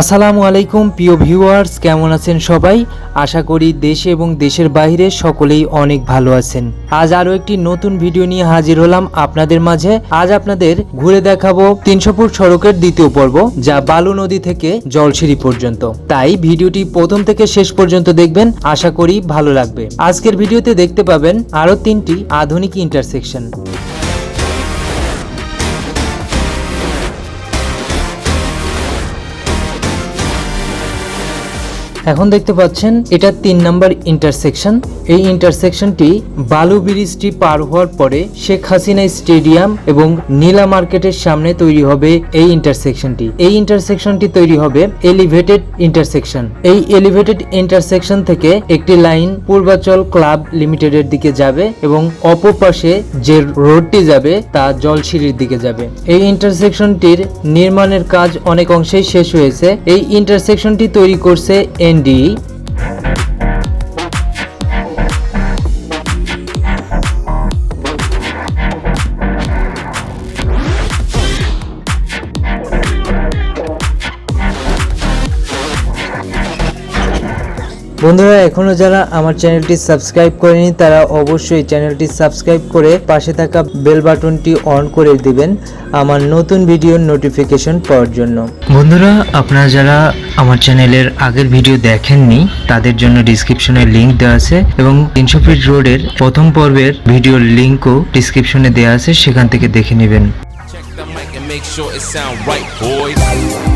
আসসালামু আলাইকুম, প্রিয় ভিউয়ার্স, কেমন আছেন সবাই? আশা করি দেশে এবং দেশের বাইরে সকলেই অনেক ভালো আছেন। আজ আরও একটি নতুন ভিডিও নিয়ে হাজির হলাম আপনাদের মাঝে। আজ আপনাদের ঘুরে দেখাবো তিনশো ফুট সড়কের দ্বিতীয় পর্ব, যা বালু নদী থেকে জলসিঁড়ি পর্যন্ত। তাই ভিডিওটি প্রথম থেকে শেষ পর্যন্ত দেখবেন, আশা করি ভালো লাগবে। আজকের ভিডিওতে দেখতে পাবেন আরও তিনটি আধুনিক ইন্টারসেকশন এখন দেখতে পাচ্ছেন এটা তিন নাম্বার ইন্টারসেকশন এই ইন্টারসেকশনটি বালু ব্রিজটি পার হওয়ার পরে শেখ হাসিনা স্টেডিয়াম এবং নীলা মার্কেটের সামনে তৈরি হবে এই ইন্টারসেকশনটি এই ইন্টারসেকশনটি তৈরি হবে এলিভেটেড ইন্টারসেকশন এই এলিভেটেড ইন্টারসেকশন থেকে একটি লাইন পূর্বাচল ক্লাব লিমিটেডের দিকে যাবে এবং অপর পাশে যে রোডটি যাবে তা জলসিঁড়ির দিকে যাবে। এই ইন্টারসেকশনটির নির্মাণের কাজ অনেক অংশেই শেষ হয়েছে। এই ইন্টারসেকশনটি তৈরি করছে এনডি বন্ধুরা এখনও যারা আমার চ্যানেলটি সাবস্ক্রাইব করেনি তারা অবশ্যই চ্যানেলটি সাবস্ক্রাইব করে পাশে থাকা বেল বাটনটি অন করে দিবেন আমার নতুন ভিডিওর নোটিফিকেশন পাওয়ার জন্য বন্ধুরা আপনারা যারা আমার চ্যানেলের আগের ভিডিও দেখেননি তাদের জন্য ডিসক্রিপশনে লিংক দেওয়া আছে এবং তিনশো ফিট রোডের প্রথম পর্বের ভিডিওর লিঙ্কও ডিসক্রিপশনে দেওয়া আছে সেখান থেকে দেখে নেবেন Check the mic and make sure it sound right, boys.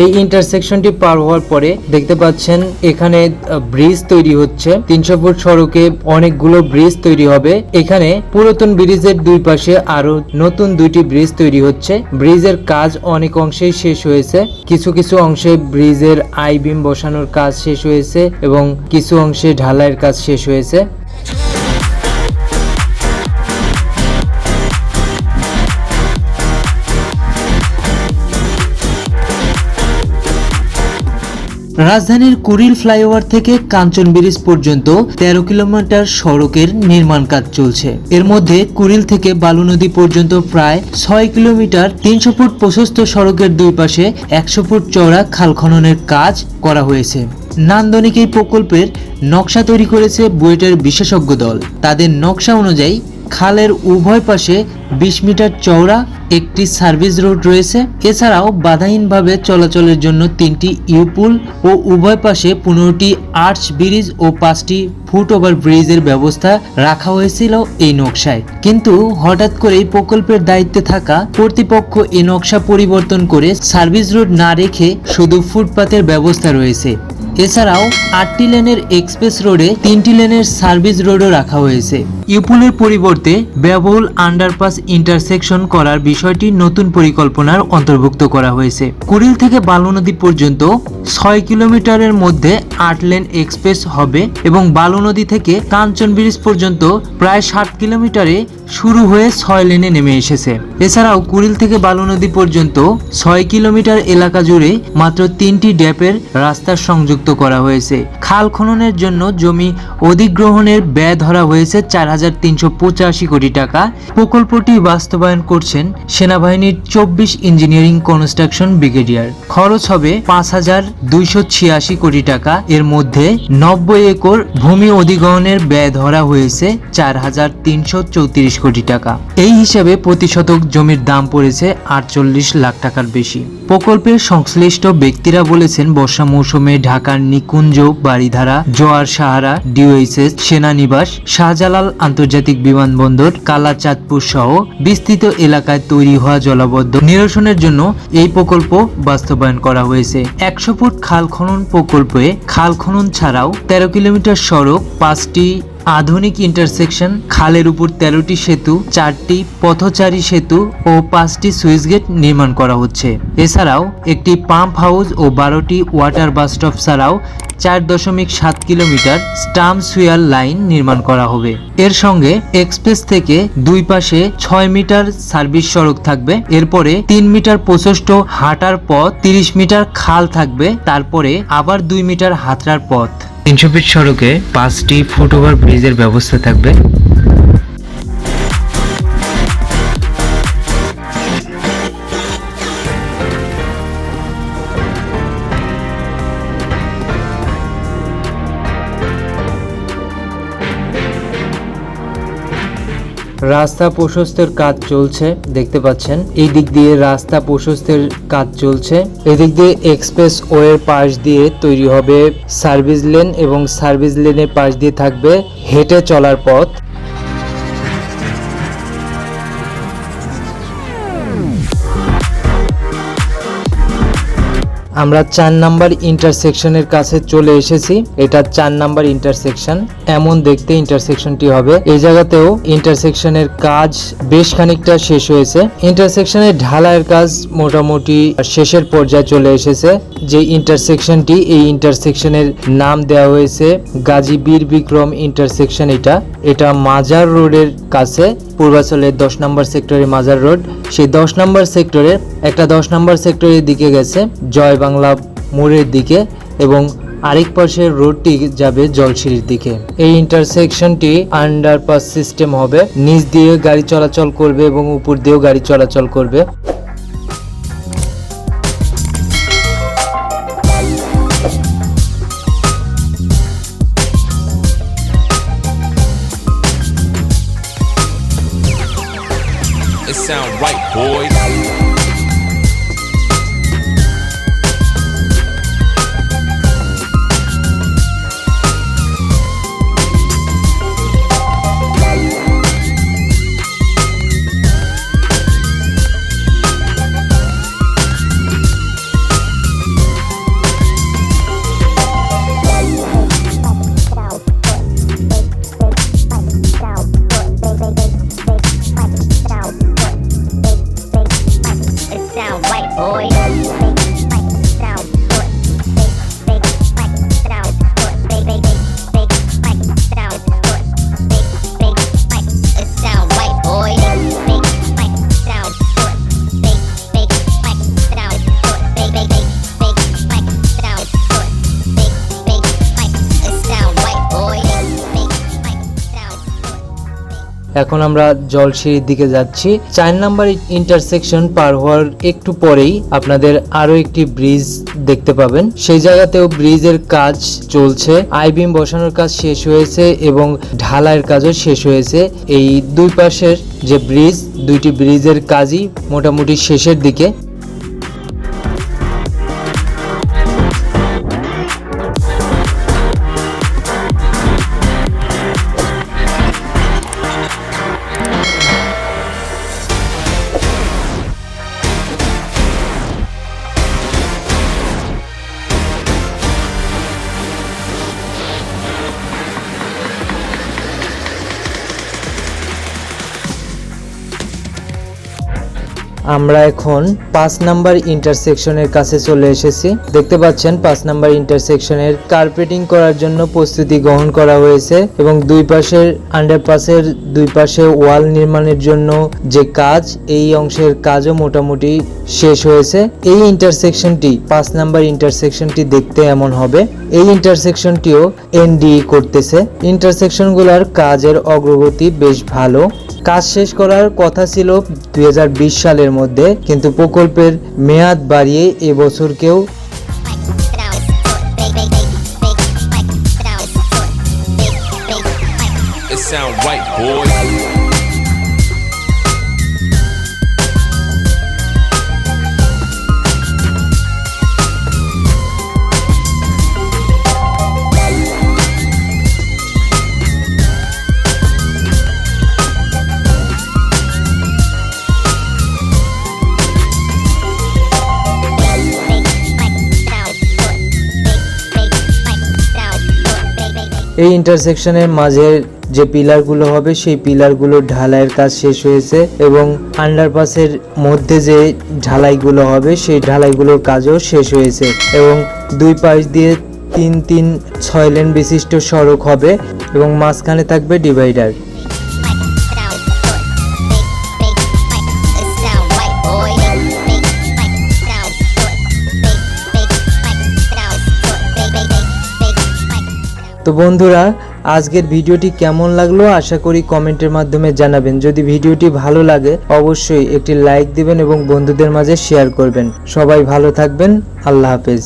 এই ইন্টারসেকশনটি পার হওয়ার পরে দেখতে পাচ্ছেন এখানে ব্রিজ তৈরি হচ্ছে। তিনশো ফুট সড়কে অনেকগুলো ব্রিজ তৈরি হবে। এখানে পুরাতন ব্রিজের দুই পাশে আরও নতুন দুইটি ব্রিজ তৈরি হচ্ছে। ব্রিজের কাজ অনেক অংশেই শেষ হয়েছে। কিছু কিছু অংশে ব্রিজের আই বিম বসানোর কাজ শেষ হয়েছে এবং কিছু অংশে ঢালাইয়ের কাজ শেষ হয়েছে। রাজধানীর কুড়িল ফ্লাইওভার থেকে কাঞ্চন ব্রিজ পর্যন্ত তেরো কিলোমিটার সড়কের নির্মাণ কাজ চলছে। এর মধ্যে কুড়িল থেকে বালু নদী পর্যন্ত প্রায় ছয় কিলোমিটার তিনশো ফুট প্রশস্ত সড়কের দুই পাশে একশো ফুট চওড়া খাল খননের কাজ করা হয়েছে। নান্দনিক এই প্রকল্পের নকশা তৈরি করেছে বুয়েটের বিশেষজ্ঞ দল। তাদের নকশা অনুযায়ী খালের উভয় পাশে বিশ মিটার চওড়া একটি সার্ভিস রোড রয়েছে। এছাড়াও বাধাহীনভাবে চলাচলের জন্য তিনটি ইউপুল ও উভয় পাশে পনেরোটি আর্চ ব্রিজ ও পাঁচটি ফুট ওভার ব্রিজের ব্যবস্থা রাখা হয়েছিল এই নকশায়। কিন্তু হঠাৎ করে এই প্রকল্পের দায়িত্বে থাকা কর্তৃপক্ষ এই নকশা পরিবর্তন করে সার্ভিস রোড না রেখে শুধু ফুটপাতের ব্যবস্থা রয়েছে। এছাড়াও আটটি লেনের এক্সপ্রেস রোডে তিনটি লেনের সার্ভিস রোডও রাখা হয়েছে। ইউপুলের পরিবর্তে ব্যবহুল আন্ডারপাস ইন্টারসেকশন করার বিষয়টি নতুন পরিকল্পনার অন্তর্ভুক্ত করা হয়েছে। কুড়িল থেকে বালু নদী পর্যন্ত ছয় কিলোমিটারের মধ্যে আট লেন এক্সপ্রেস হবে এবং বালু নদী থেকে কাঞ্চন ব্রিজ পর্যন্ত প্রায় ষাট কিলোমিটারে শুরু হয়ে ছয় লেনে নেমে এসেছে। এছাড়াও কুড়িল থেকে বালু নদী পর্যন্ত ছয় কিলোমিটার এলাকা জুড়ে মাত্র তিনটি ড্যাপের রাস্তা সংযুক্ত করা হয়েছে। খাল খননের জন্য জমি অধিগ্রহণের ব্যয় ধরা হয়েছে চার হাজার তিনশো পঁচাশি কোটি টাকা। প্রকল্পটি বাস্তবায়ন করছেন সেনাবাহিনীর চব্বিশ ইঞ্জিনিয়ারিং কনস্ট্রাকশন ব্রিগেডিয়ার। খরচ হবে পাঁচ হাজার দুইশো ছিয়াশি কোটি টাকা। এর মধ্যে নব্বই একর ভূমি অধিগ্রহণের ব্যয় ধরা হয়েছে চার হাজার তিনশো চৌত্রিশ কোটি টাকা। এই হিসাবে প্রতি শতক জমির দাম পড়েছে আটচল্লিশ লাখ টাকার বেশি। প্রকল্পের সংশ্লিষ্ট ব্যক্তিরা বলেছেন, বর্ষা মৌসুমে ঢাকার নিকুঞ্জ বাড়িধারা জোয়ার সাহারা, ডিওএইচএস, সেনানিবাস, শাহজালাল আন্তর্জাতিক বিমানবন্দর, কালাচাঁদপুর সহ বিস্তৃত এলাকায় তৈরি হওয়া জলাবদ্ধ নিরসনের জন্য এই প্রকল্প বাস্তবায়ন করা হয়েছে। একশো ফুট খাল খনন প্রকল্পে খাল খনন ছাড়াও তেরো কিলোমিটার সড়ক পাঁচটি আধুনিক ইন্টারসেকশন, খালের উপর তেরোটি সেতু, চারটি পথচারী সেতু ও পাঁচটি সুইচ গেট নির্মাণ করা হচ্ছে। এছাড়াও, একটি পাম্প হাউস ও বারোটি ওয়াটার বাস স্টপ ছাড়াও চার দশমিক সাত কিলোমিটার স্টাম সুয়ার লাইন নির্মাণ করা হবে। এর সঙ্গে এক্সপ্রেস থেকে দুই পাশে ছয় মিটার সার্ভিস সড়ক থাকবে। এরপরে তিন মিটার প্রশস্ত হাঁটার পথ, তিরিশ মিটার খাল থাকবে। তারপরে আবার দুই মিটার হাতড়ার পথ। তিনশো ফিট সড়কে পাঁচটি ফুটওভার ব্রিজের ব্যবস্থা থাকবে। রাস্তা প্রশস্তের কাজ চলছে, দেখতে পাচ্ছেন। এই দিক দিয়ে রাস্তা প্রশস্তের কাজ চলছে। এদিক দিয়ে এক্সপ্রেস ওয়ের পাশ দিয়ে তৈরি হবে সার্ভিস লেন এবং সার্ভিস লেনের পাশ দিয়ে থাকবে হেঁটে চলার পথ। আমরা চার নাম্বার ইন্টারসেকশনের কাছে চলে এসেছি। এটা চার নাম্বার ইন্টারসেকশন। এমন দেখতে ইন্টারসেকশনটি হবে। এই জায়গাতেও ইন্টারসেকশনের কাজ বেশ খানিকটা শেষ হয়েছে। ইন্টারসেকশনের ঢালাইয়ের কাজ মোটামুটি শেষের পর্যায়ে চলে এসেছে। যে ইন্টারসেকশনটি, এই ইন্টারসেকশনের নাম দেওয়া হয়েছে গাজী বীর বিক্রম ইন্টারসেকশন এটা। এটা মাজার রোডের কাছে পূর্বাচলের দশ নম্বর সেক্টরে মাজার রোড। সেই দশ নম্বর সেক্টরের একটা দশ নম্বর সেক্টরের দিকে গেছে জয় বাংলা মোড়ের দিকে এবং আরেক পাশের রোডটি যাবে জলসিঁড়ির দিকে। এই ইন্টারসেকশনটি আন্ডারপাস সিস্টেম হবে। নিচ দিয়ে গাড়ি চলাচল করবে এবং উপর দিয়েও গাড়ি চলাচল করবে। Sound right, boys. এখন আমরা জলসিঁড়ির দিকে যাচ্ছি। চার নাম্বার ইন্টারসেকশন পার হওয়ার একটু পরেই আপনাদের আরও একটি ব্রিজ দেখতে পাবেন। সেই জায়গাতেও ব্রিজের কাজ চলছে। আইবিম বসানোর কাজ শেষ হয়েছে এবং ঢালাইয়ের কাজও শেষ হয়েছে। এই দুই পাশের যে ব্রিজ দুইটি ব্রিজের কাজই মোটামুটি শেষের দিকে। আমরা এখন পাঁচ নাম্বার ইন্টারসেকশনের কাছে চলে এসেছি। দেখতে পাচ্ছেন, পাঁচ নাম্বার ইন্টারসেকশনের কার্পেটিং করার জন্য প্রস্তুতি গ্রহণ করা হয়েছে এবং দুই পাশের আন্ডারপাসের দুই পাশে ওয়াল নির্মাণের জন্য যে কাজ, এই অংশের কাজও মোটামুটি শেষ হয়েছে। এই ইন্টারসেকশনটি, পাঁচ নাম্বার ইন্টারসেকশনটি দেখতে এমন হবে। এই ইন্টারসেকশনটিও এনডি করতেছে। ইন্টারসেকশনগুলোর কাজের অগ্রগতি বেশ ভালো। কাজ শেষ করার কথা ছিল দুই হাজার বিশ সালের মধ্যে কিন্তু প্রকল্পের মেয়াদ বাড়িয়ে এবছরকেও Sound right, এই ইন্টারসেকশনের মাঝে যে পিলারগুলো হবে, সেই পিলারগুলো ঢালাইয়ের কাজ শেষ হয়েছে এবং আন্ডারপাসের মধ্যে যে ঢালাইগুলো হবে, সেই ঢালাইগুলোর কাজও শেষ হয়েছে এবং দুই পাশ দিয়ে তিন তিন ছয় লেন বিশিষ্ট সড়ক হবে এবং মাঝখানে থাকবে ডিভাইডার তো বন্ধুরা, আজকের ভিডিওটি কেমন লাগল আশা করি কমেন্টের মাধ্যমে জানাবেন। যদি ভিডিওটি ভালো লাগে, অবশ্যই একটি লাইক দিবেন এবং বন্ধুদের মাঝে শেয়ার করবেন। সবাই ভালো থাকবেন, আল্লাহ হাফেজ।